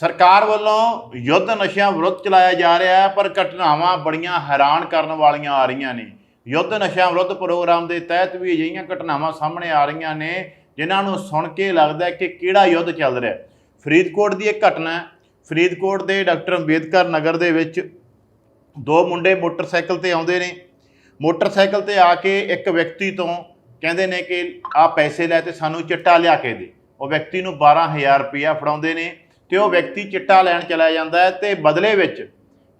ਸਰਕਾਰ ਵੱਲੋਂ ਯੁੱਧ ਨਸ਼ਿਆਂ ਵਿਰੁੱਧ ਚਲਾਇਆ ਜਾ ਰਿਹਾ ਹੈ, ਪਰ ਘਟਨਾਵਾਂ ਬੜੀਆਂ ਹੈਰਾਨ ਕਰਨ ਵਾਲੀਆਂ ਆ ਰਹੀਆਂ ਨੇ। ਯੁੱਧ ਨਸ਼ਿਆਂ ਵਿਰੁੱਧ ਪ੍ਰੋਗਰਾਮ ਦੇ ਤਹਿਤ ਵੀ ਅਜਿਹੀਆਂ ਘਟਨਾਵਾਂ ਸਾਹਮਣੇ ਆ ਰਹੀਆਂ ਨੇ, ਜਿਨ੍ਹਾਂ ਨੂੰ ਸੁਣ ਕੇ ਲੱਗਦਾ ਹੈ ਕਿ ਕਿਹੜਾ ਯੁੱਧ ਚੱਲ ਰਿਹਾ ਹੈ। ਫਰੀਦਕੋਟ ਦੀ ਇੱਕ ਘਟਨਾ ਫਰੀਦਕੋਟ ਦੇ ਡਾਕਟਰ ਅੰਬੇਦਕਰ ਨਗਰ ਦੇ ਵਿੱਚ ਦੋ ਮੁੰਡੇ ਮੋਟਰਸਾਈਕਲ ਤੇ ਆਉਂਦੇ ਨੇ। ਮੋਟਰਸਾਈਕਲ ਤੇ ਆ ਕੇ ਇੱਕ ਵਿਅਕਤੀ ਤੋਂ ਕਹਿੰਦੇ ਨੇ ਕਿ ਆ ਪੈਸੇ ਲੈ ਤੇ ਸਾਨੂੰ ਚਿੱਟਾ ਲਿਆ ਕੇ ਦੇ। ਉਹ ਵਿਅਕਤੀ ਨੂੰ 12000 ਰੁਪਇਆ ਫੜਾਉਂਦੇ ਨੇ। ਤੇ ਉਹ ਵਿਅਕਤੀ ਚਿੱਟਾ ਲੈਣ ਚਲਾ ਜਾਂਦਾ ਹੈ ਤੇ ਬਦਲੇ ਵਿੱਚ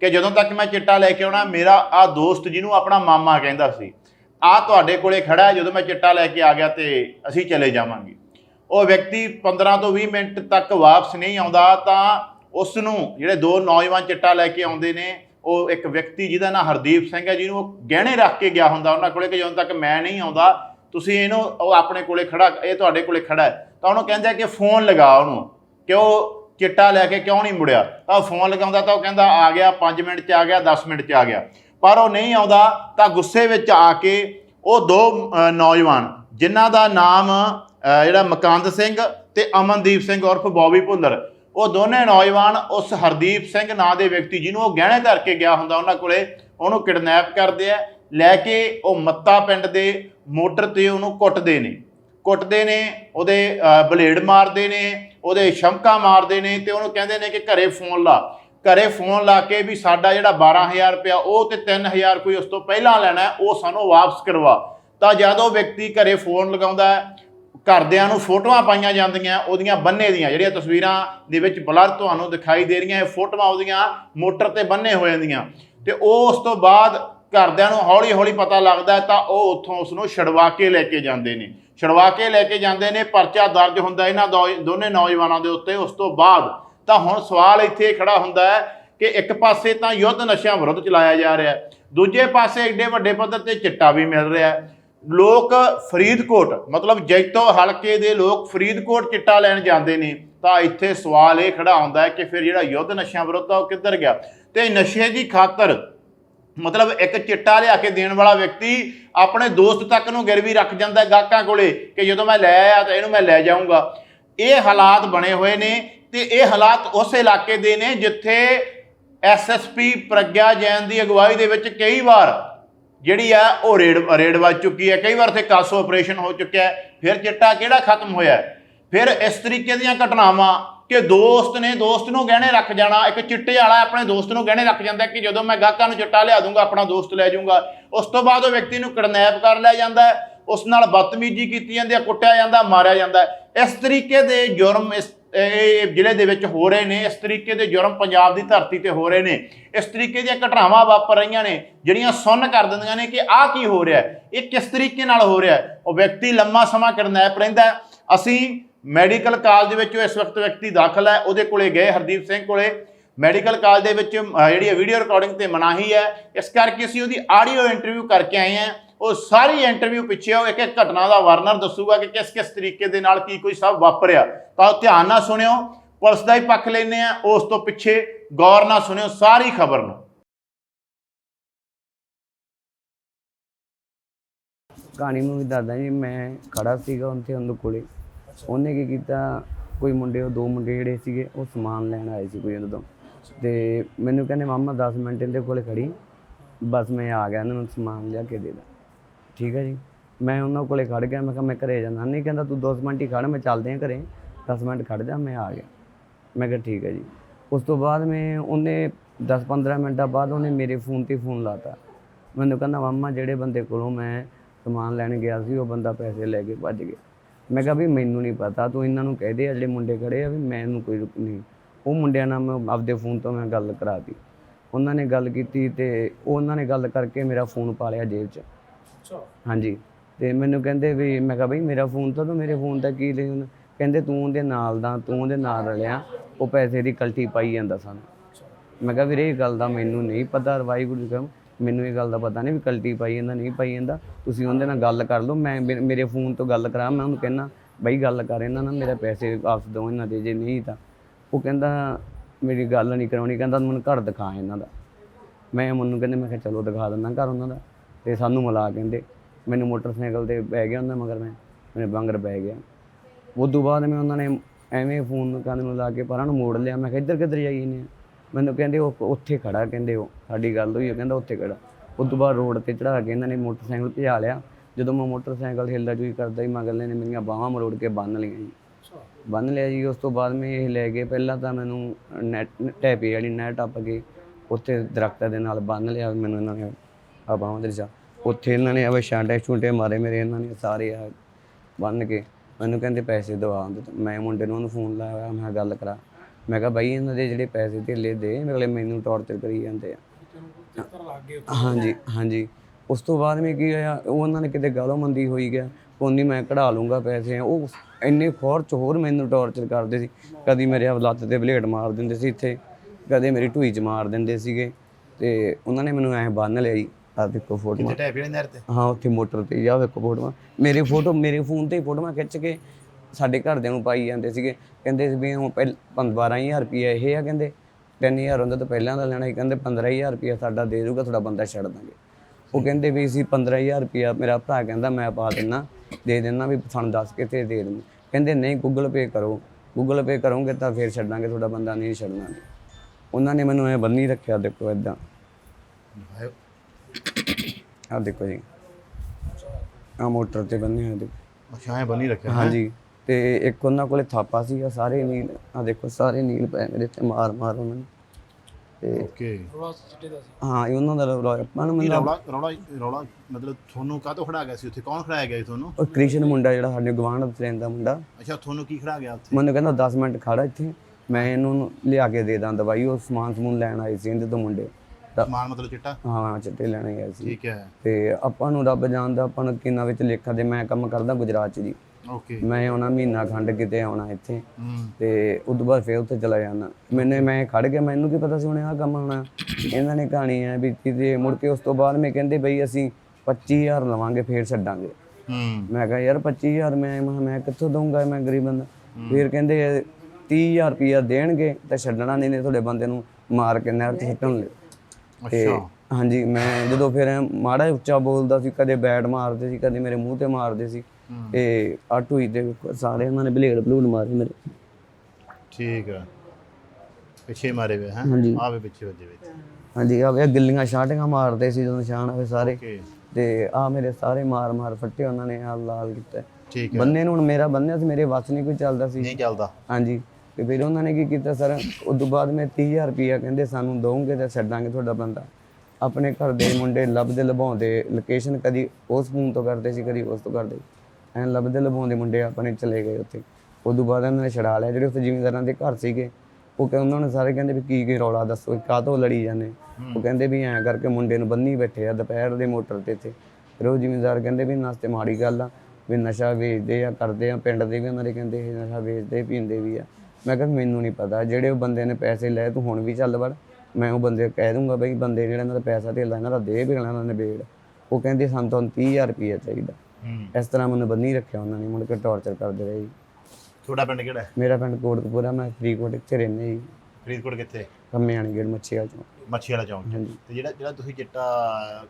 ਕਿ ਜਦੋਂ ਤੱਕ ਮੈਂ ਚਿੱਟਾ ਲੈ ਕੇ ਆਉਣਾ, ਮੇਰਾ ਆ ਦੋਸਤ ਜਿਹਨੂੰ ਆਪਣਾ ਮਾਮਾ ਕਹਿੰਦਾ ਸੀ ਆ ਤੁਹਾਡੇ ਕੋਲੇ ਖੜਾ ਹੈ, ਜਦੋਂ ਮੈਂ ਚਿੱਟਾ ਲੈ ਕੇ ਆ ਗਿਆ ਤੇ ਅਸੀਂ ਚਲੇ ਜਾਵਾਂਗੇ। ਉਹ ਵਿਅਕਤੀ 15 ਤੋਂ 20 ਮਿੰਟ ਤੱਕ ਵਾਪਸ ਨਹੀਂ ਆਉਂਦਾ, ਤਾਂ ਉਸ ਨੂੰ ਜਿਹੜੇ ਦੋ ਨੌਜਵਾਨ ਚਿੱਟਾ ਲੈ ਕੇ ਆਉਂਦੇ ਨੇ, ਉਹ ਇੱਕ ਵਿਅਕਤੀ ਜਿਹਦਾ ਨਾਮ ਹਰਦੀਪ ਸਿੰਘ ਹੈ, ਜਿਹਨੂੰ ਉਹ ਗਹਿਣੇ ਰੱਖ ਕੇ ਗਿਆ ਹੁੰਦਾ ਉਹਨਾਂ ਕੋਲੇ ਕਿ ਜਦੋਂ ਤੱਕ ਮੈਂ ਨਹੀਂ ਆਉਂਦਾ, ਤੁਸੀਂ ਇਹਨੂੰ ਉਹ ਆਪਣੇ ਕੋਲੇ ਖੜਾ, ਇਹ ਤੁਹਾਡੇ ਕੋਲੇ ਖੜਾ ਹੈ। ਤਾਂ ਉਹਨੂੰ ਕਹਿੰਦਾ ਕਿ ਫੋਨ ਲਗਾ ਉਹਨੂੰ, ਕਿ ਉਹ ਚਿੱਟਾ ਲੈ ਕੇ ਕਿਉਂ ਨਹੀਂ ਮੁੜਿਆ? ਤਾਂ ਉਹ ਫੋਨ ਲਗਾਉਂਦਾ ਤਾਂ ਉਹ ਕਹਿੰਦਾ, ਆ ਗਿਆ 5 ਮਿੰਟ 'ਚ ਆ ਗਿਆ 10 ਮਿੰਟ 'ਚ ਆ ਗਿਆ। ਪਰ ਉਹ ਨਹੀਂ ਆਉਂਦਾ, ਤਾਂ ਗੁੱਸੇ ਵਿੱਚ ਆ ਕੇ ਉਹ ਦੋ ਨੌਜਵਾਨ, ਜਿਨ੍ਹਾਂ ਦਾ ਨਾਮ ਜਿਹੜਾ ਮਕੰਦ ਸਿੰਘ ਤੇ ਅਮਨਦੀਪ ਸਿੰਘ ਉਰਫ ਬੌਬੀ ਭੁੰਦਰ ਉਹ ਦੋਨੇ ਨੌਜਵਾਨ ਉਸ ਹਰਦੀਪ ਸਿੰਘ ਨਾਂ ਦੇ ਵਿਅਕਤੀ ਜਿਹਨੂੰ ਉਹ ਗਹਿਣੇ ਧਰ ਕੇ ਗਿਆ ਹੁੰਦਾ ਉਹਨਾਂ ਕੋਲੇ, ਉਹਨੂੰ ਕਿਡਨੈਪ ਕਰਦੇ ਆ, ਲੈ ਕੇ ਉਹ ਮੱਤਾ ਪਿੰਡ ਦੇ ਮੋਟਰ ਤੇ ਉਹਨੂੰ ਕੁੱਟਦੇ ਨੇ। ਕੁੱਟਦੇ ਨੇ, ਉਹਦੇ ਬਲੇਡ ਮਾਰਦੇ ਨੇ ਉਹਦੇ ਸ਼ਮਕਾ ਮਾਰਦੇ ਨੇ ਤੇ ਉਹਨੂੰ ਕਹਿੰਦੇ ਨੇ ਕਿ ਘਰੇ ਫੋਨ ਲਾ। ਘਰੇ ਫੋਨ ਲਾ ਕੇ ਵੀ ਸਾਡਾ ਜਿਹੜਾ 12000 ਰੁਪਇਆ, ਉਹ ਤੇ 3000 ਕੋਈ ਉਸ ਤੋਂ ਪਹਿਲਾਂ ਲੈਣਾ ਉਹ ਸਾਨੂੰ ਵਾਪਸ ਕਰਵਾ। ਤਾਂ ਜਦੋਂ ਵਿਅਕਤੀ ਘਰੇ ਫੋਨ ਲਗਾਉਂਦਾ ਘਰਦਿਆਂ ਨੂੰ ਫੋਟੋਆਂ ਪਾਈਆਂ ਜਾਂਦੀਆਂ ਉਹਦੀਆਂ ਬੰਨੇ ਦੀਆਂ, ਜਿਹੜੀਆਂ ਤਸਵੀਰਾਂ ਦੇ ਵਿੱਚ ਬਲਰ ਤੁਹਾਨੂੰ ਦਿਖਾਈ ਦੇ ਰਹੀਆਂ, ਇਹ ਫੋਟੋਆਂ ਉਹਦੀਆਂ ਮੋਟਰ ਤੇ ਬੰਨੇ ਹੋ ਜਾਂਦੀਆਂ। ਤੇ ਉਹ ਉਸ ਤੋਂ ਬਾਅਦ ਘਰਦਿਆਂ ਨੂੰ ਹੌਲੀ ਹੌਲੀ ਪਤਾ ਲੱਗਦਾ ਤਾਂ ਉਹ ਉੱਥੋਂ ਉਸ ਨੂੰ ਛਡਵਾ ਕੇ ਲੈ ਕੇ ਜਾਂਦੇ ਨੇ। ਛਡਵਾ ਕੇ ਲੈ ਕੇ ਜਾਂਦੇ ਨੇ, ਪਰਚਾ ਦਰਜ ਹੁੰਦਾ ਇਹਨਾਂ ਦੋ- ਦੋਨੇ ਨੌਜਵਾਨਾਂ ਦੇ ਉੱਤੇ। ਉਸ ਤੋਂ ਬਾਅਦ ਤਾਂ ਹੁਣ ਸਵਾਲ ਇੱਥੇ ਖੜਾ ਹੁੰਦਾ ਹੈ ਕਿ ਇੱਕ ਪਾਸੇ ਤਾਂ ਯੁੱਧ ਨਸ਼ਿਆਂ ਵਿਰੁੱਧ ਚਲਾਇਆ ਜਾ ਰਿਹਾ ਹੈ, ਦੂਜੇ ਪਾਸੇ ਐਡੇ ਵੱਡੇ ਪੱਧਰ ਤੇ ਚਿੱਟਾ ਵੀ ਮਿਲ ਰਿਹਾ ਹੈ। ਲੋਕ ਫਰੀਦਕੋਟ, ਮਤਲਬ ਜੈਤੋ ਹਲਕੇ ਦੇ ਲੋਕ ਫਰੀਦਕੋਟ ਚਿੱਟਾ ਲੈਣ ਜਾਂਦੇ ਨੇ, ਤਾਂ ਇੱਥੇ ਸਵਾਲ ਇਹ ਖੜਾ ਹੁੰਦਾ ਹੈ ਕਿ ਫਿਰ ਜਿਹੜਾ ਯੁੱਧ ਨਸ਼ਿਆਂ ਵਿਰੁੱਧ ਆ ਉਹ ਕਿੱਧਰ ਗਿਆ? ਤੇ ਨਸ਼ੇ ਦੀ ਖਾਤਰ ਮਤਲਬ ਇੱਕ ਚਿੱਟਾ ਲਿਆ ਕੇ ਦੇਣ ਵਾਲਾ ਵਿਅਕਤੀ ਆਪਣੇ ਦੋਸਤ ਤੱਕ ਨੂੰ ਗਿਰਵੀ ਰੱਖ ਜਾਂਦਾ ਗਾਹਕਾਂ ਕੋਲੇ ਕਿ ਜਦੋਂ ਮੈਂ ਲੈ ਆਇਆ ਤਾਂ ਇਹਨੂੰ ਮੈਂ ਲੈ ਜਾਊਂਗਾ। ਇਹ ਹਾਲਾਤ ਬਣੇ ਹੋਏ ਨੇ ਤੇ ਇਹ ਹਾਲਾਤ ਉਸ ਇਲਾਕੇ ਦੇ ਨੇ ਜਿੱਥੇ ਐਸਐਸਪੀ ਪ੍ਰਗਿਆ ਜੈਨ ਦੀ ਅਗਵਾਈ ਦੇ ਵਿੱਚ ਕਈ ਵਾਰ ਜਿਹੜੀ ਆ ਉਹ ਰੇਡ ਰੇਡ ਵੱਜ ਚੁੱਕੀ ਹੈ, ਕਈ ਵਾਰ ਤੇ ਕਾਸੋ ਆਪਰੇਸ਼ਨ ਹੋ ਚੁੱਕਿਆ ਫਿਰ ਚਿੱਟਾ ਕਿਹੜਾ ਖਤਮ ਹੋਇਆ ਫਿਰ ਇਸ ਤਰੀਕੇ ਦੀਆਂ ਘਟਨਾਵਾਂ ਕਿ ਦੋਸਤ ਨੇ ਦੋਸਤ ਨੂੰ ਗਹਿਣੇ ਰੱਖ ਜਾਣਾ, ਇੱਕ ਚਿੱਟੇ ਵਾਲਾ ਆਪਣੇ ਦੋਸਤ ਨੂੰ ਗਹਿਣੇ ਰੱਖ ਜਾਂਦਾ ਕਿ ਜਦੋਂ ਮੈਂ ਗਾਹਕਾਂ ਨੂੰ ਚਿੱਟਾ ਲਿਆ ਦੂੰਗਾ, ਆਪਣਾ ਦੋਸਤ ਲੈ ਜਾਊਂਗਾ। ਉਸ ਤੋਂ ਬਾਅਦ ਉਹ ਵਿਅਕਤੀ ਨੂੰ ਕਿਡਨੈਪ ਕਰ ਲਿਆ ਜਾਂਦਾ ਉਸ ਨਾਲ ਬਦਤਮੀਜ਼ੀ ਕੀਤੀ ਜਾਂਦੀ ਹੈ, ਕੁੱਟਿਆ ਜਾਂਦਾ, ਮਾਰਿਆ ਜਾਂਦਾ ਇਸ ਤਰੀਕੇ ਦੇ ਜੁਰਮ ਇਸ, ਇਹ ਜ਼ਿਲ੍ਹੇ ਦੇ ਵਿੱਚ ਹੋ ਰਹੇ ਨੇ, ਇਸ ਤਰੀਕੇ ਦੇ ਜੁਰਮ ਪੰਜਾਬ ਦੀ ਧਰਤੀ ਤੇ ਹੋ ਰਹੇ ਨੇ। ਇਸ ਤਰੀਕੇ ਦੀਆਂ ਘਟਨਾਵਾਂ ਵਾਪਰ ਰਹੀਆਂ ਨੇ, ਜਿਹੜੀਆਂ ਸੁੰਨ ਕਰ ਦਿੰਦੀਆਂ ਨੇ ਕਿ ਆਹ ਕੀ ਹੋ ਰਿਹਾ ਇਹ ਕਿਸ ਤਰੀਕੇ ਨਾਲ ਹੋ ਰਿਹਾ ਉਹ ਵਿਅਕਤੀ ਲੰਮਾ ਸਮਾਂ ਕਿਡਨੈਪ ਰਹਿੰਦਾ ਅਸੀਂ ਮੈਡੀਕਲ ਕਾਲਜ ਵਿੱਚ ਇਸ ਵਕਤ ਵਿਅਕਤੀ ਦਾਖਲ ਹੈ, ਉਹਦੇ ਕੋਲੇ ਗਏ ਹਰਦੀਪ ਸਿੰਘ ਕੋਲੇ। ਮੈਡੀਕਲ ਕਾਲਜ ਦੇ ਵਿੱਚ ਜਿਹੜੀ ਵੀਡੀਓ ਰਿਕਾਰਡਿੰਗ ਤੇ ਮਨਾਹੀ ਹੈ ਇਸ ਕਰਕੇ ਅਸੀਂ ਉਹਦੀ ਆਡੀਓ ਇੰਟਰਵਿਊ ਕਰਕੇ ਆਏ ਹਾਂ। ਉਹ ਸਾਰੀ ਇੰਟਰਵਿਊ ਪਿੱਛੇ ਉਹ ਇੱਕ ਇੱਕ ਘਟਨਾ ਦਾ ਵਰਣਨ ਦੱਸੂਗਾ ਕਿ ਕਿਸ ਕਿਸ ਤਰੀਕੇ ਦੇ ਨਾਲ ਕੀ ਕੋਈ ਸਭ ਵਾਪਰਿਆ। ਤਾਂ ਉਹ ਧਿਆਨ ਨਾਲ ਸੁਣਿਓ, ਪੁਲਿਸ ਦਾ ਹੀ ਪੱਖ ਲੈਨੇ ਆ ਉਸ ਤੋਂ ਪਿੱਛੇ ਗੌਰ ਨਾਲ ਸੁਣਿਓ ਸਾਰੀ ਖਬਰ ਨੂੰ। ਕਹਾਣੀ ਨੂੰ ਵੀ ਦੱਸਦਾ ਜੀ, ਮੈਂ ਖੜਾ ਸੀਗਾ ਉੱਥੇ ਉਹਦੇ ਕੋਲੇ। ਉਹਨੇ ਕੀ ਕੀਤਾ, ਕੋਈ ਮੁੰਡੇ, ਉਹ ਦੋ ਮੁੰਡੇ ਜਿਹੜੇ ਸੀਗੇ, ਉਹ ਸਮਾਨ ਲੈਣ ਆਏ ਸੀ ਕੋਈ ਉਹਦੇ ਤੋਂ। ਤੇ ਮੈਨੂੰ ਕਹਿੰਦੇ, ਮਾਮਾ 10 ਮਿੰਟ ਇਹਦੇ ਕੋਲ ਖੜੀ। ਬਸ ਮੈਂ ਆ ਗਿਆ, ਇਹਨਾਂ ਨੂੰ ਸਮਾਨ ਲਿਆ ਕੇ ਦੇ ਦਾਂ। ਠੀਕ ਹੈ ਜੀ? ਮੈਂ ਉਹਨਾਂ ਕੋਲੇ ਖੜ ਗਿਆ, ਮੈਂ ਕਿਹਾ, ਮੈਂ ਘਰੇ ਜਾਣਾ ਨਹੀਂ ਕਹਿੰਦਾ, ਤੂੰ 10 ਮਿੰਟ ਹੀ ਖੜ, ਮੈਂ ਚੱਲਦੇ ਆ ਘਰੇ। 10 ਮਿੰਟ ਖੜ ਜਾ, ਮੈਂ ਆ ਗਿਆ। ਮੈਂ ਕਿਹਾ, ਠੀਕ ਹੈ ਜੀ। ਉਸ ਤੋਂ ਬਾਅਦ ਮੈਂ ਉਹਨੇ 10-15 ਮਿੰਟਾਂ ਬਾਅਦ ਉਹਨੇ ਮੇਰੇ ਫੋਨ ਤੇ ਫੋਨ ਲਾਤਾ ਮੈਨੂੰ ਕਹਿੰਦਾ, ਮਾਮਾ, ਜਿਹੜੇ ਬੰਦੇ ਕੋਲੋਂ ਮੈਂ ਸਮਾਨ ਲੈਣ ਗਿਆ ਸੀ, ਉਹ ਬੰਦਾ ਪੈਸੇ ਲੈ ਕੇ ਭੱਜ ਗਿਆ। ਮੈਂ ਕਿਹਾ ਵੀ ਮੈਨੂੰ ਨਹੀਂ ਪਤਾ ਤੂੰ ਇਹਨਾਂ ਨੂੰ ਕਹਿ ਦੇ ਆ ਜਿਹੜੇ ਮੁੰਡੇ ਖੜੇ ਆ ਵੀ ਮੈਨੂੰ ਕੋਈ ਰੁਕ ਨਹੀਂ। ਉਹ ਮੁੰਡਿਆਂ ਨਾਲ ਮੈਂ ਆਪਦੇ ਫੋਨ ਤੋਂ ਮੈਂ ਗੱਲ ਕਰਾਤੀ। ਉਹਨਾਂ ਨੇ ਗੱਲ ਕੀਤੀ ਤੇ ਉਹਨਾਂ ਨੇ ਗੱਲ ਕਰਕੇ ਮੇਰਾ ਫੋਨ ਪਾ ਲਿਆ ਜੇਬ 'ਚ ਹਾਂਜੀ। ਤੇ ਮੈਨੂੰ ਕਹਿੰਦੇ ਵੀ ਮੈਂ ਕਿਹਾ ਬਈ ਮੇਰਾ ਫੋਨ ਤਾਂ ਤੂੰ ਮੇਰੇ ਫੋਨ ਤੇ ਕੀ ਲਈ ਉਹਨੇ ਕਹਿੰਦੇ ਤੂੰ ਉਹਦੇ ਨਾਲ ਦਾ ਤੂੰ ਉਹਦੇ ਨਾਲ ਰਲਿਆ ਉਹ ਪੈਸੇ ਦੀ ਕਲਟੀ ਪਾਈ ਜਾਂਦਾ ਸਾਨੂੰ। ਮੈਂ ਕਿਹਾ ਵੀਰੇ ਇਹ ਗੱਲ ਦਾ ਮੈਨੂੰ ਨਹੀਂ ਪਤਾ ਵਾਹਿਗੁਰੂ ਜੀ ਕਾ ਮੈਨੂੰ ਇਹ ਗੱਲ ਦਾ ਪਤਾ ਨਹੀਂ ਵੀ ਕਲਟੀ ਪਾਈ ਜਾਂਦਾ, ਨਹੀਂ ਪਾਈ ਜਾਂਦਾ। ਤੁਸੀਂ ਉਹਦੇ ਨਾਲ ਗੱਲ ਕਰ ਲਓ, ਮੈਂ ਮੇ- ਮੇਰੇ ਫੋਨ ਤੋਂ ਗੱਲ ਕਰਾਂ, ਮੈਂ ਉਹਨੂੰ ਕਹਿਣਾ ਬਈ ਗੱਲ ਕਰ, ਇਹਨਾਂ ਨਾਲ ਮੇਰੇ ਪੈਸੇ ਵਾਪਸ ਦਿਓ ਇਹਨਾਂ ਦੇ, ਜੇ ਨਹੀਂ ਤਾਂ। ਉਹ ਕਹਿੰਦਾ, ਮੇਰੀ ਗੱਲ ਨਹੀਂ ਕਰਾਉਣੀ। ਕਹਿੰਦਾ, ਮੈਨੂੰ ਘਰ ਦਿਖਾ ਇਹਨਾਂ ਦਾ। ਮੈਂ ਮੈਨੂੰ ਕਹਿੰਦੇ, ਮੈਂ ਕਿਹਾ, ਚਲੋ ਦਿਖਾ ਦਿੰਦਾ ਘਰ ਉਹਨਾਂ ਦਾ। ਤੇ ਸਾਨੂੰ ਮਿਲਾ ਕਹਿੰਦੇ, ਮੈਨੂੰ ਮੋਟਰਸਾਈਕਲ ਤੇ ਬਹਿ ਗਿਆ ਉਹਨਾਂ ਮਗਰ ਮੈਂ, ਮੇਰੇ ਬੰਗਰ ਬਹਿ ਗਿਆ। ਉਸ ਤੋਂ ਬਾਅਦ ਮੈਂ ਉਹਨਾਂ ਨੇ ਐਵੇਂ ਫੋਨ ਕੰਨ ਨੂੰ ਲਾ ਕੇ ਪਰਾਂ ਨੂੰ ਮੋੜ ਲਿਆ। ਮੈਂ ਕਿਹਾ, ਇੱਧਰ ਕਿੱਧਰ ਜਾਈ ਨੇ ਮੈਨੂੰ ਕਹਿੰਦੇ ਉਹ ਉੱਥੇ ਖੜਾ, ਕਹਿੰਦੇ ਉਹ, ਸਾਡੀ ਗੱਲ ਹੋਈ, ਉਹ ਕਹਿੰਦਾ ਉੱਥੇ ਖੜਾ। ਉਸ ਤੋਂ ਬਾਅਦ ਰੋਡ ਤੇ ਚੜਾ ਕੇ ਇਹਨਾਂ ਨੇ ਮੋਟਰਸਾਈਕਲ ਭਜਾ ਲਿਆ। ਜਦੋਂ ਮੈਂ ਮੋਟਰਸਾਈਕਲ ਹਿੱਲਦਾ ਜੂਈ ਕਰਦਾ ਹੀ ਮਗਲੇ ਨੇ ਮੇਰੀਆਂ ਬਾਹਾਂ ਮਰੋੜ ਕੇ ਬੰਨ ਲਈਆਂ ਜੀ। ਬੰਨ ਲਿਆ ਜੀ, ਉਸ ਤੋਂ ਬਾਅਦ ਮੈਂ ਇਹ ਲੈ ਕੇ ਪਹਿਲਾਂ ਤਾਂ ਮੈਨੂੰ ਨੈਟ, ਟੈਪੀ ਵਾਲੀ ਨੈਟ ਟੱਪ ਕੇ ਉੱਥੇ ਦਰਖਤਾਂ ਦੇ ਨਾਲ ਬੰਨ ਲਿਆ, ਮੈਨੂੰ ਇਹਨਾਂ ਨੇ ਆ ਬਾਹਾਂ ਦੇ ਜਾ ਉੱਥੇ ਇਹਨਾਂ ਨੇ ਆਵੇ ਛਾਂਟੇ ਛੁੰਟੇ ਮਾਰੇ ਮੇਰੇ, ਇਹਨਾਂ ਨੇ ਸਾਰੇ ਆ ਬੰਨ ਕੇ। ਮੈਨੂੰ ਕਹਿੰਦੇ ਪੈਸੇ ਦਵਾ, ਮੈਂ ਮੁੰਡੇ ਨੂੰ ਉਹਨੂੰ ਫੋਨ ਲਾਇਆ, ਮੈਂ ਕਿਹਾ, ਗੱਲ ਕਰਾ। ਮੈਂ ਕਿਹਾ ਬਾਈ ਇਹਨਾਂ ਦੇ ਜਿਹੜੇ ਪੈਸੇ ਧੇਲੇ ਦੇ ਅਗਲੇ ਮੈਨੂੰ ਟੌਰਚਰ ਕਰੀ ਜਾਂਦੇ ਆ। ਹਾਂਜੀ ਹਾਂਜੀ। ਉਸ ਤੋਂ ਬਾਅਦ ਮੈਂ ਕੀ ਹੋਇਆ ਉਹ ਉਹਨਾਂ ਨੇ ਕਿਤੇ ਗਾਲੋਂ ਮੰਦੀ ਹੋਈ ਗਿਆ ਕੋਨੀ ਮੈਂ ਕਢਾ ਲੂੰਗਾ ਪੈਸੇ ਉਹ ਇੰਨੇ ਖੌਰ ਚ ਹੋਰ ਮੈਨੂੰ ਟੌਰਚਰ ਕਰਦੇ ਸੀ। ਕਦੀ ਮੇਰੇ ਲੱਤ ਤੇ ਬਲੇਡ ਮਾਰ ਦਿੰਦੇ ਸੀ ਇੱਥੇ ਕਦੇ ਮੇਰੀ ਢੂਈ ਚ ਮਾਰ ਦਿੰਦੇ ਸੀਗੇ ਤੇ ਉਹਨਾਂ ਨੇ ਮੈਨੂੰ ਐਂ ਬੰਨ ਲਿਆ ਜੀ ਆ ਦੇਖੋ ਫੋਟੋ ਟੈਪ ਜਿਹੜੇ ਨਹਿਰ ਤੇ? ਹਾਂ ਉੱਥੇ ਮੋਟਰ ਤੇ ਜਾ ਵੇਖੋ ਫੋਟੋਆਂ ਮੇਰੇ ਫੋਟੋ ਮੇਰੇ ਫੋਨ ਤੇ ਫੋਟੋਆਂ ਖਿੱਚ ਕੇ ਸਾਡੇ ਘਰਦਿਆਂ ਨੂੰ ਪਾਈ ਜਾਂਦੇ ਸੀਗੇ। ਕਹਿੰਦੇ ਸੀ ਵੀ ਹੁਣ ਪਹਿਲ 12000 ਰੁਪਏ ਇਹ ਆ ਕਹਿੰਦੇ। 3000 ਹੁੰਦਾ ਤਾਂ ਪਹਿਲਾਂ ਦਾ ਲੈਣਾ ਸੀ। ਕਹਿੰਦੇ 15000 ਰੁਪਏ ਸਾਡਾ ਦੇ ਦੂਗਾ ਤੁਹਾਡਾ ਬੰਦਾ ਛੱਡ ਦਾਂਗੇ। ਉਹ ਕਹਿੰਦੇ ਵੀ ਅਸੀਂ 15000 ਰੁਪਏ ਮੇਰਾ ਭਰਾ ਕਹਿੰਦਾ ਮੈਂ ਪਾ ਦਿੰਨਾ ਦੇ ਦਿੰਨਾ ਵੀ ਸਾਨੂੰ ਦੱਸ ਕੇ ਤੇ ਦੇ ਦਿੰਦੇ। ਕਹਿੰਦੇ ਨਹੀਂ ਗੂਗਲ ਪੇ ਕਰੋ। ਗੂਗਲ ਪੇ ਕਰੋਗੇ ਤਾਂ ਫਿਰ ਛੱਡਾਂਗੇ ਤੁਹਾਡਾ ਬੰਦਾ ਨਹੀਂ ਛੱਡਣਾ। ਉਹਨਾਂ ਨੇ ਮੈਨੂੰ ਐ ਬੰਨੀ ਰੱਖਿਆ ਦੇਖੋ ਇਦਾਂ ਆ ਦੇਖੋ ਜੀ। ਆ ਮੋਟਰ ਤੇ ਬੰਨੇ ਹੋਏ ਦੇਖੋ। ਅੱਛਾ ਐ ਬਣੀ ਰੱਖਿਆ। ਹਾਂਜੀ। ਤੇ ਇੱਕ ਉਹਨਾਂ ਕੋਲੇ ਥਾਪਾ ਸੀ ਆ ਸਾਰੇ ਨੀਲ ਆ ਦੇਖੋ ਸਾਰੇ ਨੀਲ ਪਏ ਮੇਰੇ ਤੇ ਮਾਰ ਮਾਰ ਉਹਨਾਂ ਨੇ। ਤੇ ਓਕੇ। ਹਾਂ ਇਹ ਉਹਨਾਂ ਦਾ ਰੌਲਾ ਆਪਾਂ ਨੂੰ ਰੌਲਾ ਰੌਲਾ ਰੌਲਾ ਮਤਲਬ ਤੁਹਾਨੂੰ ਕਾਹਤੋਂ ਖੜਾ ਗਿਆ ਸੀ? ਉੱਥੇ ਕੌਣ ਖੜਾਇਆ ਗਿਆ ਸੀ ਤੁਹਾਨੂੰ? ਉਹ ਕ੍ਰਿਸ਼ਨ ਮੁੰਡਾ ਜਿਹੜਾ ਸਾਡੇ ਗਵਾਂਢ ਦਾ ਰਹਿੰਦਾ ਮੁੰਡਾ। ਅੱਛਾ ਤੁਹਾਨੂੰ ਕੀ ਖੜਾ ਗਿਆ ਉੱਥੇ? ਮੈਨੂੰ ਕਹਿੰਦਾ 10 ਮਿੰਟ ਖੜਾ ਇੱਥੇ ਮੈਂ ਇਹਨੂੰ ਲਿਆ ਕੇ ਦੇ ਦਾਂ ਦਵਾਈ ਉਹ ਸਮਾਨ ਸਮੂਨ ਲੈਣ ਆਏ ਸੀ ਇਹਦੇ ਤੋਂ ਮੁੰਡੇ। ਸਮਾਨ ਮਤਲਬ ਚਿੱਟਾ? ਹਾਂ ਚਿੱਟੇ ਲੈਣ ਗਏ ਸੀ। ਠੀਕ ਹੈ। ਤੇ ਆਪਾਂ ਨੂੰ ਰੱਬ ਜਾਣਦਾ ਆਪਾਂ ਨੂੰ ਕਿੰਨਾ ਵਿੱਚ ਲੇਖਾ ਦੇ ਮੈਂ ਕੰਮ ਕਰਦਾ ਗੁਜਰਾਤ 'ਚ ਜੀ। ਓਕੇ ਮੈਂ ਆਉਣਾ ਮਹੀਨਾ ਖੰਡ ਕਿਤੇ ਆਉਣਾ ਇੱਥੇ। ਤੇ ਉਦੋਂ ਬਾਅਦ ਫੇਰ ਉੱਥੇ ਚਲਾ ਜਾਣਾ। ਮੈਨੇ ਮੈਂ ਖੜ ਗਿਆ ਮੈਨੂੰ ਕੀ ਪਤਾ ਸੀ ਉਹਨੇ ਆ ਕੰਮ ਹੋਣਾ ਇਹਨਾਂ ਨੇ ਕਹਾਣੀ ਹੈ ਵੀ ਕਿਤੇ ਮੁੜ ਕੇ ਉਸ ਤੋਂ ਬਾਅਦ ਮੈਂ ਕਹਿੰਦੇ ਬਈ ਅਸੀਂ 25000 ਲਵਾਂਗੇ ਫੇਰ ਛੱਡਾਂਗੇ। ਮੈਂ ਕਿਹਾ ਯਾਰ 25000 ਮੈਂ ਮੈਂ ਕਿੱਥੋਂ ਦਊਂਗਾ ਮੈਂ ਗਰੀਬ ਬੰਦਾ? ਫੇਰ ਕਹਿੰਦੇ 30000 ਰੁਪਇਆ ਦੇਣਗੇ ਤਾਂ ਛੱਡਣਾ ਨਹੀਂ ਨੇ ਤੁਹਾਡੇ ਬੰਦੇ ਨੂੰ ਮਾਰ ਕੇ ਨਹਿਰ 'ਚ ਸਿੱਟਣ ਲਈ। ਤੇ ਅੱਛਾ। ਹਾਂਜੀ ਮੈਂ ਜਦੋਂ ਫਿਰ ਮਾੜਾ ਉੱਚਾ ਬੋਲਦਾ ਸੀ ਕਦੇ ਬੈਟ ਮਾਰਦੇ ਸੀ ਕਦੇ ਮੇਰੇ ਮੂੰਹ ਤੇ ਮਾਰਦੇ ਸੀ। ਤੇ ਆਟੂ ਹੀ ਤੇ ਸਾਰੇ ਉਹਨਾਂ ਨੇ ਬਲੇਡ ਬਲੂਡ ਮਾਰੇ ਮੇਰੇ। ਠੀਕ ਹੈ ਪਿੱਛੇ ਮਾਰੇ ਵੇ ਹੈ? ਹਾਂਜੀ। ਆਵੇ ਪਿੱਛੇ ਵੱਜੇ ਵਿੱਚ। ਹਾਂਜੀ ਆ ਵੇ ਗਿੱਲੀਆਂ ਛਾਟੀਆਂ ਮਾਰਦੇ ਸੀ ਜਦੋਂ ਨਿਸ਼ਾਨ ਆਵੇ ਸਾਰੇ। ਓਕੇ। ਤੇ ਆ ਮੇਰੇ ਸਾਰੇ ਮਾਰ ਮਾਰ ਫੱਟੇ ਉਹਨਾਂ ਨੇ ਆ ਲਾਲ ਕੀਤਾ। ਠੀਕ ਹੈ ਬੰਨੇ ਨੂੰ ਹੁਣ ਮੇਰਾ ਬੰਨਿਆ ਸੀ ਮੇਰੇ ਵੱਸ ਨਹੀਂ ਕੋਈ ਚੱਲਦਾ ਸੀ। ਨਹੀਂ ਚੱਲਦਾ। ਹਾਂਜੀ ਤੇ ਫਿਰ ਉਹਨਾਂ ਨੇ ਕੀ ਕੀਤਾ ਸਰ? ਉਸ ਤੋਂ ਬਾਅਦ ਮੈਂ 30000 ਰੁਪਇਆ ਕਹਿੰਦੇ ਸਾਨੂੰ ਦਵੋਗੇ ਤਾਂ ਛੱਡਾਂਗੇ ਤੁਹਾਡਾ ਬੰਦਾ। ਆਪਣੇ ਘਰ ਦੇ ਮੁੰਡੇ ਲੱਭਦੇ ਲਭਾਉਂਦੇ ਲੋਕੇਸ਼ਨ ਕਦੀ ਉਸ ਫੋਨ ਤੋਂ ਕਰਦੇ ਸੀ ਕਦੀ ਉਸ ਤੋਂ ਕਰਦੇ ਐਂ ਲੱਭਦੇ ਲਭਾਉਂਦੇ ਮੁੰਡੇ ਆਪਣੇ ਚਲੇ ਗਏ ਉੱਥੇ। ਤੋਂ ਬਾਅਦ ਇਹਨਾਂ ਨੇ ਛਡਾ ਲਿਆ ਜਿਹੜੇ ਉੱਥੇ ਜ਼ਿਮੀਂਦਾਰਾਂ ਦੇ ਘਰ ਸੀਗੇ ਉਹ ਕਹਿੰਦੇ ਉਹਨਾਂ ਨੇ ਸਾਰੇ ਕਹਿੰਦੇ ਵੀ ਕੀ ਕੀ ਰੌਲਾ ਦੱਸੋ ਕਾਹਤੋਂ ਲੜੀ ਜਾਂਦੇ। ਉਹ ਕਹਿੰਦੇ ਵੀ ਐਂ ਕਰਕੇ ਮੁੰਡੇ ਨੂੰ ਬੰਨੀ ਬੈਠੇ ਆ ਦੁਪਹਿਰ ਦੇ ਮੋਟਰ ਤੇ ਇੱਥੇ। ਫਿਰ ਉਹ ਜ਼ਿਮੀਂਦਾਰ ਕਹਿੰਦੇ ਵੀ ਨਾਸਤੇ ਮਾੜੀ ਗੱਲ ਆ ਵੀ ਨਸ਼ਾ ਵੇਚਦੇ ਆ ਕਰਦੇ ਆ ਪਿੰਡ ਦੇ ਵੀ ਉਹਨਾਂ ਦੇ ਕਹਿੰਦੇ ਇਹ ਨਸ਼ਾ ਵੇਚਦੇ ਪੀਂਦੇ ਵੀ ਆ। ਮੈਂ ਕਿਹਾ ਮੈਨੂੰ ਨਹੀਂ ਪਤਾ ਜਿਹੜੇ ਉਹ ਬੰਦੇ ਨੇ ਪੈਸੇ ਲਏ ਤੂੰ ਹੁਣ ਵੀ ਚੱਲ ਵੜ। ਮੈਂ ਉਹ ਬੰਦੇ ਕਹਿ ਦੂੰਗਾ ਬਈ ਬੰਦੇ ਜਿਹੜਾ ਇਹਨਾਂ ਦਾ ਪੈਸਾ ਢੇਲਾ ਇਹਨਾਂ ਦਾ ਦੇ ਭੇਲਣਾ ਇਹਨਾਂ ਨੇ ਬੇੜ ਉਹ ਕਹਿੰਦੇ ਸਾਨੂੰ ਤਾਂ 30000 ਰੁਪਏ ਚਾਹੀਦਾ। ਇਸ ਤਰ੍ਹਾਂ ਮੈਨੂੰ ਬੰਨੀ ਰੱਖਿਆ ਉਹਨਾਂ ਨੇ ਮੁੜ ਕੇ ਟੌਰਚਰ ਕਰਦੇ ਰਹੇ ਜੀ। ਤੁਹਾਡਾ ਪਿੰਡ ਕਿਹੜਾ ਹੈ? ਮੇਰਾ ਪਿੰਡ ਕੋਟਕਪੂਰਾ ਮੈਂ ਫਰੀਦਕੋਟ ਇੱਥੇ ਰਹਿੰਦੇ ਜੀ। ਫਰੀਦਕੋਟ ਕਿੱਥੇ? ਕੰਮਿਆਣੀ ਗੇੜ ਮੱਛੀ ਵਾਲ ਚੋਂ ਮੱਛੀ ਵਾਲਾ ਚੌਂਕ 'ਚ। ਹਾਂਜੀ। ਤੇ ਜਿਹੜਾ ਜਿਹੜਾ ਤੁਸੀਂ ਚਿੱਟਾ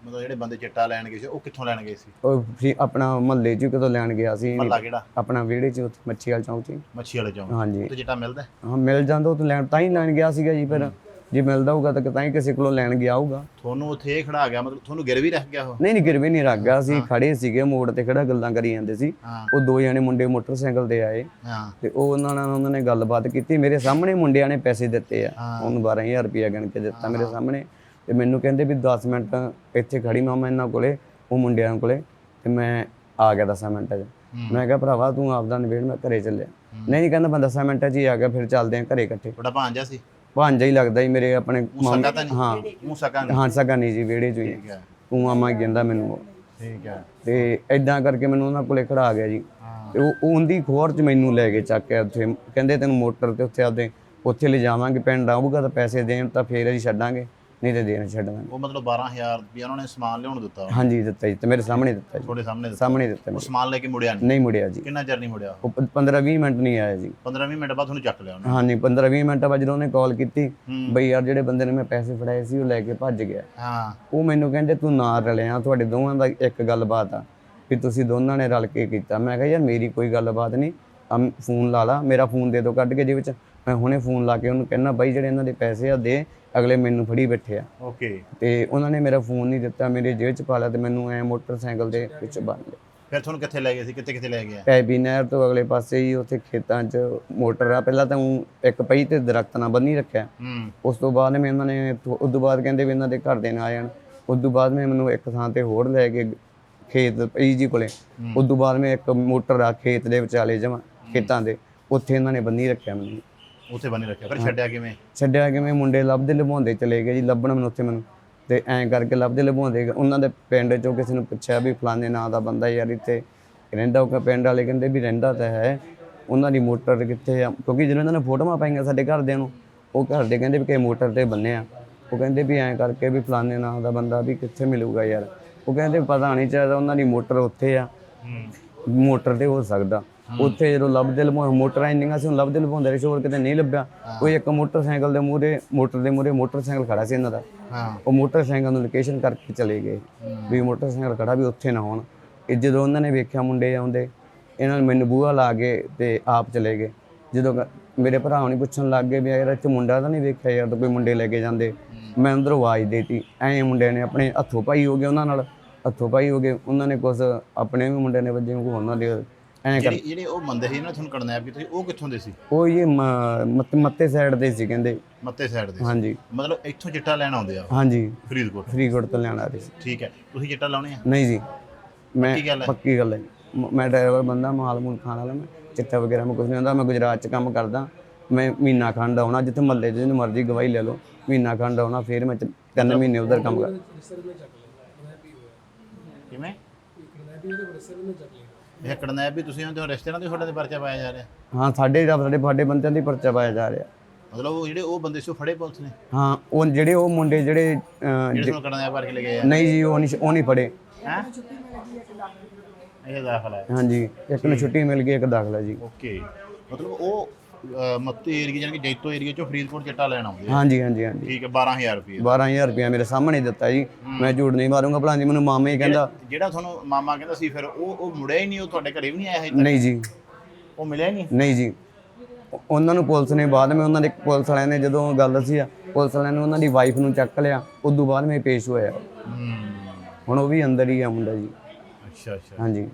ਮਤਲਬ ਜਿਹੜੇ ਬੰਦੇ ਚਿੱਟਾ ਲੈਣ ਗਏ ਸੀ ਉਹ ਕਿੱਥੋਂ ਲੈਣ ਗਏ ਸੀ? ਉਹ ਫਰੀ ਆਪਣਾ ਮਹੱਲੇ 'ਚ ਕਦੋਂ ਲੈਣ ਗਿਆ ਸੀ। ਮੱਲਾ ਕਿਹੜਾ? ਆਪਣਾ ਵਿਹੜੇ 'ਚ ਉੱਥੇ ਮੱਛੀ ਵਾਲ ਚੌਂਕ 'ਚ। ਹੀ। ਮੱਛੀ ਵਾਲਾ ਚੌਂਕ ਹਾਂਜੀ। ਉੱਥੇ ਚਿੱਟਾ ਮਿਲਦਾ ਹੈ? ਹਾਂ ਮਿਲ ਜਾਂਦਾ ਉਹ ਤਾਂ ਲੈਣ ਤਾਂ ਹੀ ਲੈਣ ਗਿਆ ਸੀਗਾ ਜੀ ਫਿਰ ਜੇ ਮਿਲਦਾ ਹੋਊਗਾ ਤਾਂ ਤਾਂ ਹੀ ਕਿਸੇ ਕੋਲੋਂ ਲੈਣ ਗਿਆ ਹੋਊਗਾ। ਤੁਹਾਨੂੰ ਉੱਥੇ ਖੜਾ ਗਿਆ ਮਤਲਬ ਤੁਹਾਨੂੰ ਗਿਰ ਵੀ ਰੱਖ ਗਿਆ ਉਹ? ਨਹੀਂ ਨਹੀਂ ਗਿਰਵੇ ਨਹੀਂ ਰੱਖ ਗਿਆ। ਸੀ ਖੜੇ ਸੀਗੇ ਮੋੜ ਤੇ ਖੜਾ ਗੱਲਾਂ ਕਰੀ ਜਾਂਦੇ ਸੀ। ਉਹ ਦੋ ਜਣੇ ਮੁੰਡੇ ਮੋਟਰਸਾਈਕਲ ਤੇ ਆਏ। ਤੇ ਉਹ ਉਹਨਾਂ ਨਾਲ ਉਹਨਾਂ ਨੇ ਗੱਲਬਾਤ ਕੀਤੀ। ਮੇਰੇ ਸਾਹਮਣੇ ਮੁੰਡਿਆਂ ਨੇ ਪੈਸੇ ਦਿੱਤੇ ਆ। ਉਹਨੂੰ 12000 ਰੁਪਇਆ ਗਿਣ ਕੇ ਦਿੱਤਾ ਮੇਰੇ ਸਾਹਮਣੇ। ਤੇ ਮੈਨੂੰ ਕਹਿੰਦੇ ਵੀ 10 ਮਿੰਟ ਇੱਥੇ ਖੜੀ ਮਾਮਾ ਇਹਨਾਂ ਕੋਲੇ ਉਹ ਮੁੰਡਿਆਂ ਕੋਲੇ। ਤੇ ਮੈਂ ਆ ਗਿਆ 10 ਮਿੰਟਾਂ 'ਚ। ਮੈਂ ਕਿਹਾ ਭਰਾਵਾ ਤੂੰ ਆਪਦਾ ਨਿਬੇੜ ਮੈਂ ਘਰੇ ਚੱਲਿਆ। ਨਹੀਂ ਨਹੀਂ ਕਹਿੰਦਾ ਮੈਂ 10 ਮਿੰਟਾਂ 'ਚ ਹੀ ਆ ਗਿਆ ਫਿਰ ਚੱਲਦੇ ਆ ਘਰੇ ਇਕੱਠੇ। ਤੁਹਾਡਾ ਭਾਂਜਾ ਸੀ? ਭਾਂਜਾ ਹੀ ਲੱਗਦਾ ਹੀ ਮੇਰੇ ਆਪਣੇ ਮਾਮੇ ਸਕਾ ਤਾਂ ਨਹੀਂ? ਹਾਂ। ਮੂੰਹ ਸਕਾ ਨਹੀਂ? ਹਾਂ ਸਕਾ ਨਹੀਂ ਜੀ ਵਿਹੜੇ 'ਚ ਹੀ। ਠੀਕ ਹੈ। ਤੂੰ ਮਾਮਾ ਕਹਿੰਦਾ ਮੈਨੂੰ ਉਹ। ਠੀਕ ਹੈ। ਤੇ ਐਦਾਂ ਕਰਕੇ ਮੈਨੂੰ ਉਹਨਾਂ ਕੋਲੇ ਖੜਾ ਗਿਆ ਜੀ। ਹਾਂ। ਤੇ ਉਹ ਉਹ ਉਹਦੀ ਖੋਰ ਚ ਮੈਨੂੰ ਲੈ ਕੇ ਚੱਕ ਕੇ ਉੱਥੇ ਕਹਿੰਦੇ ਤੈਨੂੰ ਮੋਟਰ ਤੇ ਉੱਥੇ ਆਪਦੇ ਉੱਥੇ ਲੈ ਜਾਵਾਂਗੇ ਪਿੰਡ ਆਊਗਾ ਤਾਂ ਪੈਸੇ ਦੇਣ ਤਾਂ ਫੇਰ ਅਸੀਂ ਛੱਡਾਂਗੇ। ਨਹੀਂ ਤੇ ਦੇਣ ਛੱਡਾਂਗੇ ਉਹ ਮਤਲਬ 12000 ਰੁਪਏ ਉਹਨਾਂ ਨੇ ਸਮਾਨ ਲਿਆਉਣ ਦਿੱਤਾ ਹਾਂਜੀ ਦਿੱਤਾ ਜੀ ਤੇ ਮੇਰੇ ਸਾਹਮਣੇ ਦਿੱਤਾ ਜੀ। ਤੁਹਾਡੇ ਸਾਹਮਣੇ ਦਿੱਤਾ। ਸਾਹਮਣੇ ਦਿੱਤਾ ਉਹ ਮੈਨੂੰ। ਸਮਾਨ ਲੈ ਕੇ ਮੁੜਿਆ ਨਹੀਂ? ਨਹੀਂ ਮੁੜਿਆ ਜੀ। ਕਿੰਨਾ ਚਿਰ ਨਹੀਂ ਮੁੜਿਆ? ਉਹ 15 20 ਮਿੰਟ ਨਹੀਂ ਆਇਆ ਜੀ। 15 20 ਮਿੰਟ ਬਾਅਦ ਤੁਹਾਨੂੰ ਚੱਕ ਲਿਆ ਉਹਨੇ? ਹਾਂਜੀ 15 20 ਮਿੰਟ ਬਾਅਦ ਜਦੋਂ ਉਹਨੇ ਕਾਲ ਕੀਤੀ ਹੂੰ। ਬਈ ਯਾਰ ਜਿਹੜੇ ਬੰਦੇ ਨੇ ਮੈਂ ਪੈਸੇ ਫੜਾਏ ਸੀ ਉਹ ਲੈ ਕੇ ਭੱਜ ਗਿਆ। ਹਾਂ। ਉਹ ਮੈਨੂੰ ਕਹਿੰਦੇ ਤੂੰ ਨਾਲ ਰਲਿਆ ਤੁਹਾਡੇ ਦੋਵਾਂ ਦਾ ਇੱਕ ਗੱਲਬਾਤ ਆ ਵੀ ਤੁਸੀਂ ਦੋਨਾਂ ਨੇ ਰਲ ਕੇ ਕੀਤਾ। ਮੈਂ ਕਿਹਾ ਯਾਰ ਮੇਰੀ ਕੋਈ ਗੱਲਬਾਤ ਨਹੀਂ। ਅਮ ਫੋਨ ਲਾ ਲਾ ਮੇਰਾ ਫੋਨ ਦੇ ਦਿਓ ਕੱਢ ਕੇ ਜਿਹਦੇ ਵਿੱਚ ਮੈਂ ਹੁਣੇ ਫੋਨ ਲਾ ਕੇ ਉਹਨੂੰ ਕਹਿਣਾ ਬਾਈ ਜਿਹੜੇ ਇਹਨਾਂ ਦੇ ਪੈਸੇ ਆ ਦੇ ਅਗਲੇ ਮੈਨੂੰ ਫੜੀ ਬੈਠੇ ਆ। ਓਕੇ। ਤੇ ਉਹਨਾਂ ਨੇ ਮੇਰਾ ਫੋਨ ਨਹੀਂ ਦਿੱਤਾ ਮੇਰੇ ਜੇਬ 'ਚ ਪਾ ਲਿਆ ਤੇ ਮੈਨੂੰ ਐ ਮੋਟਰਸਾਈਕਲ ਦੇ ਵਿੱਚ ਬੰਨ ਲਿਆ। ਫਿਰ ਤੁਹਾਨੂੰ ਕਿੱਥੇ ਲੈ ਗਏ ਸੀ? ਕਿੱਥੇ ਕਿੱਥੇ ਲੈ ਗਿਆ ਪੈਬੀ ਨਹਿਰ ਤੋਂ ਅਗਲੇ ਪਾਸੇ ਹੀ ਉੱਥੇ ਖੇਤਾਂ 'ਚ ਮੋਟਰ ਆ। ਪਹਿਲਾਂ ਤਾਂ ਊਂ ਇੱਕ ਪਈ ਤੇ ਦਰਖਤ ਨਾਲ ਬੰਨੀ ਰੱਖਿਆ। ਉਸ ਤੋਂ ਬਾਅਦ ਮੈਂ ਇਹਨਾਂ ਨੇ ਉਸ ਤੋਂ ਬਾਅਦ ਕਹਿੰਦੇ ਵੀ ਇਹਨਾਂ ਦੇ ਘਰ ਦੇ ਨਾ ਆ ਜਾਣ ਉਸ ਤੋਂ ਬਾਅਦ ਮੈਂ ਮੈਨੂੰ ਇੱਕ ਥਾਂ ਤੇ ਹੋਰ ਲੈ ਕੇ ਖੇਤ ਪਈ ਜੀ ਕੋਲੇ। ਉਸ ਤੋਂ ਬਾਅਦ ਮੈਂ ਇੱਕ ਮੋਟਰ ਆ ਖੇਤ ਦੇ ਵਿਚਾਲੇ ਜਮਾ ਖੇਤਾਂ ਦੇ। ਉੱਥੇ ਇਹਨਾਂ ਨੇ ਬੰਨੀ ਰੱਖਿਆ ਮੈਨੂੰ। ਉੱਥੇ ਬੰਨੇ ਰੱਖਿਆ। ਫਿਰ ਛੱਡਿਆ ਕਿਵੇਂ? ਛੱਡਿਆ ਕਿ ਮੈਂ ਮੁੰਡੇ ਲੱਭਦੇ ਲਭਾਉਂਦੇ ਚਲੇ ਗਏ ਜੀ ਲੱਭਣ ਮੈਨੂੰ ਉੱਥੇ ਮੈਨੂੰ। ਤੇ ਐਂ ਕਰਕੇ ਲੱਭਦੇ ਲਭਾਉਂਦੇ। ਉਹਨਾਂ ਦੇ ਪਿੰਡ ਚੋਂ ਕਿਸੇ ਨੂੰ ਪੁੱਛਿਆ ਵੀ ਫਲਾਣੇ ਨਾਂ ਦਾ ਬੰਦਾ ਯਾਰ ਇੱਥੇ ਰਹਿੰਦਾ ਉਹ ਪਿੰਡ ਵਾਲੇ ਕਹਿੰਦੇ ਵੀ ਰਹਿੰਦਾ ਤਾਂ ਹੈ। ਉਹਨਾਂ ਦੀ ਮੋਟਰ ਕਿੱਥੇ ਆ? ਕਿਉਂਕਿ ਜਦੋਂ ਇਹਨਾਂ ਨੇ ਫੋਟੋਆਂ ਪਾਈਆਂ ਸਾਡੇ ਘਰਦਿਆਂ ਨੂੰ ਉਹ ਘਰ ਦੇ ਕਹਿੰਦੇ ਵੀ ਕਿ ਮੋਟਰ ਤੇ ਬੰਨਿਆ ਉਹ ਕਹਿੰਦੇ ਵੀ ਐਂ ਕਰਕੇ ਵੀ ਫਲਾਣੇ ਨਾਂ ਦਾ ਬੰਦਾ ਵੀ ਕਿੱਥੇ ਮਿਲੂਗਾ ਯਾਰ। ਉਹ ਕਹਿੰਦੇ ਪਤਾ ਨਹੀਂ ਚਾਹੀਦਾ ਉਹਨਾਂ ਦੀ ਮੋਟਰ ਉੱਥੇ ਆ। ਮੋਟਰ ਤੇ ਹੋ ਸਕਦਾ। ਉੱਥੇ ਜਦੋਂ ਲੱਭਦੇ ਲਭਾਉ ਮੋਟਰਾਂ ਇੰਨੀਆਂ ਸੀ ਹੁਣ ਲੱਭਦੇ ਲਭਾਉਂਦੇ ਰਹੇ ਸ਼ੋਰ ਕਿਤੇ ਨਹੀਂ ਲੱਭਿਆ। ਕੋਈ ਇੱਕ ਮੋਟਰਸਾਈਕਲ ਦੇ ਮੂਹਰੇ ਮੋਟਰ ਦੇ ਮੂਹਰੇ ਮੋਟਰਸਾਈਕਲ ਖੜਾ ਸੀ ਇਹਨਾਂ ਦਾ। ਹਾਂ। ਉਹ ਮੋਟਰਸਾਈਕਲ ਨੂੰ ਲੋਕੇਸ਼ਨ ਕਰਕੇ ਚਲੇ ਗਏ ਵੀ ਮੋਟਰਸਾਈਕਲ ਖੜਾ ਵੀ ਉੱਥੇ ਨਾ ਹੋਣ। ਇਹ ਜਦੋਂ ਉਹਨਾਂ ਨੇ ਵੇਖਿਆ ਮੁੰਡੇ ਆਉਂਦੇ ਇਹਨਾਂ ਨੇ ਮੈਨੂੰ ਬੂਹਾ ਲਾ ਕੇ ਤੇ ਆਪ ਚਲੇ ਗਏ। ਜਦੋਂ ਮੇਰੇ ਭਰਾ ਹੁਣੀ ਪੁੱਛਣ ਲੱਗ ਗਏ ਵੀ ਯਾਰ ਇੱਥੇ ਮੁੰਡਾ ਤਾਂ ਨਹੀਂ ਵੇਖਿਆ ਯਾਰ ਤਾਂ ਕੋਈ ਮੁੰਡੇ ਲੈ ਕੇ ਜਾਂਦੇ। ਮੈਂ ਅੰਦਰ ਆਵਾਜ਼ ਦੇਤੀ ਐਂ ਮੁੰਡਿਆਂ ਨੇ ਆਪਣੇ ਹੱਥੋਂ ਪਾਈ ਹੋ ਗਏ ਉਹਨਾਂ ਨਾਲ ਹੱਥੋਂ ਪਾਈ ਹੋ ਗਏ। ਉਹਨਾਂ ਨੇ ਕੁਝ ਆਪਣੇ ਵੀ ਮੁੰਡੇ ਨੇ ਵੱਜੇ ਕੋ ਉਹਨਾਂ ਦੇ ਐਂ ਕਰ। ਜਿਹੜੇ ਜਿਹੜੇ ਉਹ ਬੰਦੇ ਸੀ ਨਾ ਤੁਹਾਨੂੰ ਕਡਨੈਪ ਕੀਤੇ ਸੀ ਉਹ ਕਿੱਥੋਂ ਦੇ ਸੀ? ਉਹ ਇਹ ਮ- ਮੱਤ- ਸਾਈਡ ਦੇ ਸੀ ਕਹਿੰਦੇ। ਮੱਤੇ ਸਾਈਡ ਦੇ ਸੀ। ਹਾਂਜੀ। ਮਤਲਬ ਇੱਥੋਂ ਚਿੱਟਾ ਲੈਣ ਆਉਂਦੇ ਆ ਹਾਂਜੀ। ਫਰੀਦਕੋਟ। ਫਰੀਦਕੋਟ ਤੋਂ ਲੈਣ ਆ ਰਹੇ ਸੀ। ਠੀਕ ਹੈ। ਤੁਸੀਂ ਚਿੱਟਾ ਲਾਉਣੇ ਆ? ਨਹੀਂ ਜੀ। ਮੈਂ ਪੱਕੀ ਗੱਲ ਹੈ? ਪੱਕੀ ਗੱਲ ਹੈ। ਜੀ। ਮ- ਮੈਂ ਡਰਾਈਵਰ ਬੰਦਾ ਮਾਲ ਮੂਲ ਖਾਣ ਵਾਲਾ ਮੈਂ ਚਿੱਟਾ ਵਗੈਰਾ ਮੈਂ ਕੁਝ ਨਹੀਂ ਹੁੰਦਾ ਮੈਂ ਗੁਜਰਾਤ 'ਚ ਕੰਮ ਕਰਦਾ। ਮੈਂ ਮਹੀਨਾ ਖੰਡ ਆਉਣਾ ਜਿੱਥੇ ਮਹੱਲੇ 'ਚ ਜਿਹਨੂੰ ਮਰਜ਼ੀ ਗਵਾਹੀ ਲੈ ਲਓ। ਮਹੀਨਾ ਖੰਡ ਆਉਣਾ ਫਿਰ ਮੈਂ ਚ- ਤਿੰਨ ਮਹੀਨੇ ਉਧਰ ਕੰਮ ਕਰ ਕਿਵੇਂ? ਇਹ ਕਡਨੈਪ ਵੀ ਤੁਸੀਂ ਉਹਦੇ ਰਿਸ਼ਤੇਦਾਰਾਂ ਦੇ ਤੁਹਾਡੇ ਤੇ ਪਰਚਾ ਪਾਇਆ ਜਾ ਰਿਹਾ। ਹਾਂ ਸਾਡੇ ਰੱਬ ਸਾਡੇ ਸਾਡੇ ਬੰਦਿਆਂ ਦੀ ਪਰਚਾ ਪਾਇਆ ਜਾ ਰਿਹਾ। ਮਤਲਬ ਉਹ ਜਿਹੜੇ ਉਹ ਬੰਦੇ ਸੀ ਉਹ ਫੜੇ ਪੁਲਿਸ ਨੇ? ਹਾਂ ਉਹ ਜਿਹੜੇ ਉਹ ਮੁੰਡੇ ਜਿਹੜੇ ਅਹ, ਜਿਹੜੇ ਤੁਹਾਨੂੰ ਕਡਨੈਪ ਕਰਕੇ ਲੈ ਗਏ ਆ? ਨਹੀਂ ਜੀ ਉਹ ਨਹੀਂ ਉਹ ਨਹੀਂ ਫੜੇ। ਹੈ? ਇਹ ਦਾਖਲ ਹੈ। ਹਾਂਜੀ ਇੱਕ ਨੂੰ ਛੁੱਟੀ ਮਿਲ ਗਈ ਇੱਕ ਦਾਖਲਾ ਜੀ। ਓਕੇ। ਮਤਲਬ ਉਹ ਮੱਤੇ ਏਰੀਆ ਜਾਨੀ ਕਿ ਜੈਤੋ ਏਰੀਆ ਚੋਂ ਫਰੀਦਕੋਟ ਚਿੱਟਾ ਲੈਣ ਆਉਂਦੇ ਆ। ਹਾਂਜੀ ਹਾਂਜੀ ਹਾਂਜੀ। ਠੀਕ ਹੈ 12000 ਰੁਪਏ। 12000 ਰੁਪਇਆ ਮੇਰੇ ਸਾਹਮਣੇ ਦਿੱਤਾ ਜੀ। ਮੈਂ ਝੂਠ ਨਹੀਂ ਮਾਰੂੰਗਾ ਭਲਾ ਜੀ ਮੈਨੂੰ ਮਾਮੇ ਹੀ ਕਹਿੰਦਾ। ਜਿਹੜਾ ਤੁਹਾਨੂੰ ਮਾਮਾ ਕਹਿੰਦਾ ਸੀ ਫਿਰ ਉਹ ਉਹ ਮੁੜਿਆ ਹੀ ਨਹੀਂ ਉਹ ਤੁਹਾਡੇ ਘਰੇ ਵੀ ਨਹੀਂ ਆਇਆ ਹੈ ਨਹੀਂ ਜੀ। ਉਹ ਮਿਲਿਆ ਹੀ ਨਹੀਂ? ਨਹੀਂ ਜੀ। ਉਹ- ਉਹਨਾਂ ਨੂੰ ਪੁਲਿਸ ਨੇ ਬਾਅਦ ਵਿੱਚ ਉਹਨਾਂ ਦੇ ਪੁਲਿਸ ਵਾਲਿਆਂ ਨੇ ਜਦੋਂ ਗੱਲ ਦੱਸੀ ਆ ਪੁਲਿਸ ਵਾਲਿਆਂ ਨੇ ਉਹਨਾਂ ਦੀ ਵਾਈਫ ਨੂੰ ਚੱਕ ਲਿਆ ਉਦੋਂ ਬਾਅਦ ਮੈਂ ਪੇਸ਼ ਹੋਇਆ। ਹੁਣ ਉਹ ਵੀ ਅੰਦਰ ਹੀ ਆ ਮੁੰਡਾ ਜੀ। ਅੱਛਾ ਅੱਛਾ। ਹਾਂਜੀ।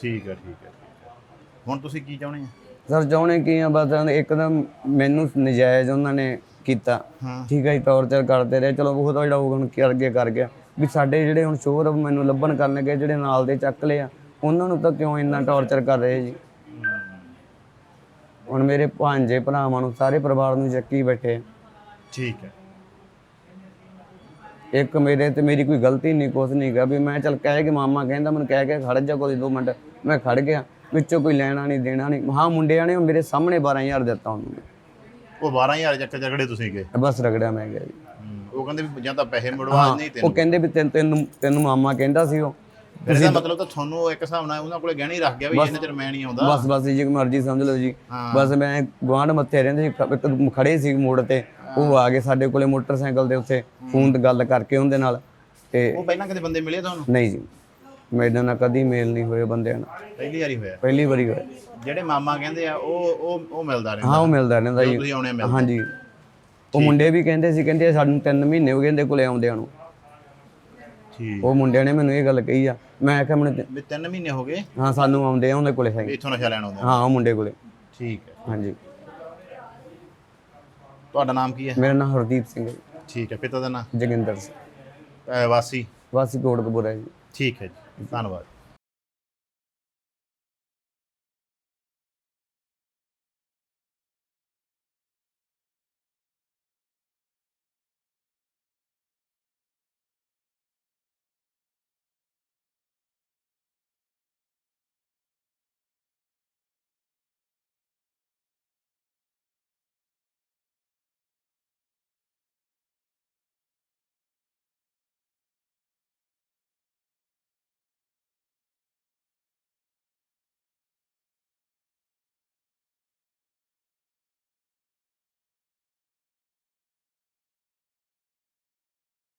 ਠੀਕ ਹੈ ਠੀਕ ਹੈ ਹੁਣ ਤੁਸੀਂ ਕੀ ਚਾਹੁੰਦੇ ਆ ਸਰ ਚਾਹੁੰਦੇ ਕੀ ਆ ਬਸ ਇੱਕਦਮ ਮੈਨੂੰ ਨਜਾਇਜ਼ ਉਹਨਾਂ ਨੇ ਕੀਤਾ। ਠੀਕ ਹੈ ਜੀ ਟੌਰਚਰ ਕਰਦੇ ਰਹੇ। ਚਲੋ ਉਹ ਤਾਂ ਜਿਹੜਾ ਉਹ ਹੁਣ ਕਰ ਗਿਆ ਕਰ ਗਿਆ। ਵੀ ਸਾਡੇ ਜਿਹੜੇ ਹੁਣ ਸ਼ੋਰ ਮੈਨੂੰ ਲੱਭਣ ਕਰਨ ਲੱਗੇ ਜਿਹੜੇ ਨਾਲ ਦੇ ਚੱਕ ਲਏ ਆ ਉਹਨਾਂ ਨੂੰ ਤਾਂ ਕਿਉਂ ਇੰਨਾ ਟੌਰਚਰ ਕਰ ਰਹੇ ਜੀ? ਹੁਣ ਮੇਰੇ ਭਾਂਜੇ ਭਰਾਵਾਂ ਨੂੰ ਸਾਰੇ ਪਰਿਵਾਰ ਨੂੰ ਚੱਕੀ ਬੈਠੇ। ਠੀਕ ਹੈ। ਇੱਕ ਮੇਰੇ ਤੇ ਮੇਰੀ ਕੋਈ ਗਲਤੀ ਨਹੀਂ ਕੁਛ ਨਹੀਂ ਗਾ। ਵੀ ਮੈਂ ਚੱਲ ਕਹਿ ਕੇ ਮਾਮਾ ਕਹਿੰਦਾ ਮੈਨੂੰ ਕਹਿ ਕੇ ਖੜ ਜਾ ਕੋਈ 2 ਮਿੰਟ। ਮੈਂ ਖੜ ਗਿਆ। ਵਿੱਚੋਂ ਕੋਈ ਲੈਣਾ ਨਹੀਂ ਦੇਣਾ ਨਹੀਂ। ਹਾਂ ਮੁੰਡਿਆਂ ਨੇ ਮੇਰੇ ਸਾਹਮਣੇ 12000 ਦਿੱਤਾ ਉਹਨੂੰ ਉਹ 12000 ਚੱਕ ਝਗੜੇ ਤੁਸੀਂ ਗਏ? ਬਸ ਰਗੜਿਆ ਮੈਂ ਗਿਆ ਜੀ। ਉਹ ਕਹਿੰਦੇ ਵੀ ਜਾਂ ਤਾਂ ਪੈਸੇ ਮੁੜਵਾ ਨਹੀਂ ਉਹ ਤੈਨੂੰ। ਕਹਿੰਦੇ ਵੀ ਤੈਨੂੰ ਤੈਨੂੰ ਤੈਨੂੰ ਮਾਮਾ ਕਹਿੰਦਾ ਸੀ ਉਹ। ਫਿਰ ਇਹਦਾ ਮਤਲਬ ਤਾਂ ਤੁਹਾਨੂੰ ਇੱਕ ਹਿਸਾਬ ਨਾਲ ਉਹਨਾਂ ਕੋਲੇ ਗਹਿਣੀ ਰੱਖ ਗਿਆ ਵੀ ਇੰਨੇ ਚਿਰ ਮੈਂ ਨਹੀਂ ਆਉਂਦਾ। ਬਸ ਬਸ ਜੀ ਮਰਜ਼ੀ ਸਮਝ ਲਓ ਜੀ। ਬਸ ਮੈਂ ਗਵਾਂਢ ਮੱਥੇ ਰਹਿੰਦੇ ਸੀ ਇੱਕ ਖੜੇ ਸੀ ਮੋੜ ਤੇ। ਉਹ ਆ ਗਏ ਸਾਡੇ ਕੋਲੇ ਮੋਟਰਸਾਈਕਲ ਦੇ ਉੱਤੇ। ਫੋਨ ਤੇ ਗੱਲ ਕਰਕੇ ਉਹਦੇ ਨਾਲ। ਤੇ ਉਹ ਪਹਿਲਾਂ ਕਦੇ ਬੰਦੇ ਮਿਲੇ ਤੁਹਾਨੂੰ? ਨਹੀਂ ਜੀ। ਮੇਰੇ ਨਾਲ ਕਦੀ ਮੇਲ ਨਹੀਂ ਹੋਏ ਬੰਦਿਆਂ ਨਾਲ। ਪਹਿਲੀ ਵਾਰੀ ਹੋਇਆ? ਪਹਿਲੀ ਵਾਰੀ ਹੋਇਆ। ਜਿਹੜੇ ਮਾਮਾ ਕਹਿੰਦੇ ਆ ਉਹ ਉਹ ਉਹ ਮਿਲਦਾ ਰਹਿੰਦਾ। ਹਾਂ ਉਹ ਮਿਲਦਾ ਰਹਿੰਦਾ ਜੀ। ਤੁਸੀਂ ਆਉਣੇ ਮਿਲ ਹਾਂਜੀ। ਉਹ ਮੁੰਡੇ ਵੀ ਕਹਿੰਦੇ ਸੀ ਕਹਿੰਦੇ ਸਾਨੂੰ 3 ਮਹੀਨੇ ਹੋ ਗਏ ਇਹਦੇ ਕੋਲੇ ਆਉਂਦਿਆਂ ਨੂੰ। ਠੀਕ। ਉਹ ਮੁੰਡਿਆਂ ਨੇ ਮੈਨੂੰ ਇਹ ਗੱਲ ਕਹੀ ਆ। ਮੈਂ ਆਖਿਆ ਮੈਨੂੰ ਵੀ 3 ਮਹੀਨੇ ਹੋ ਗਏ? ਹਾਂ ਸਾਨੂੰ ਆਉਂਦੇ ਆ ਉਹਦੇ ਕੋਲੇ ਹੈਗੇ। ਇੱਥੋਂ ਨਸ਼ਾ ਲੈਣ ਆਉਂਦੇ ਆ। ਹਾਂ ਉਹ ਮੁੰਡੇ ਕੋਲੇ। ਠੀਕ ਹੈ। ਹਾਂਜੀ। ਤੁਹਾਡਾ ਨਾਮ ਕੀ ਹੈ? ਮੇਰਾ ਨਾਮ ਹਰਦੀਪ ਸਿੰਘ ਹੈ ਜੀ, ਠੀਕ ਹੈ ਪਿਤਾ ਦਾ ਨਾਮ? ਜੋਗਿੰਦਰ ਸਿੰਘ। ਅਹ ਵਾਸੀ? ਵਾਸੀ ਕੋਟਕਪੂਰਾ ਜੀ। ਠੀਕ ਹੈ ਜੀ। ਧੰਨਵਾਦ।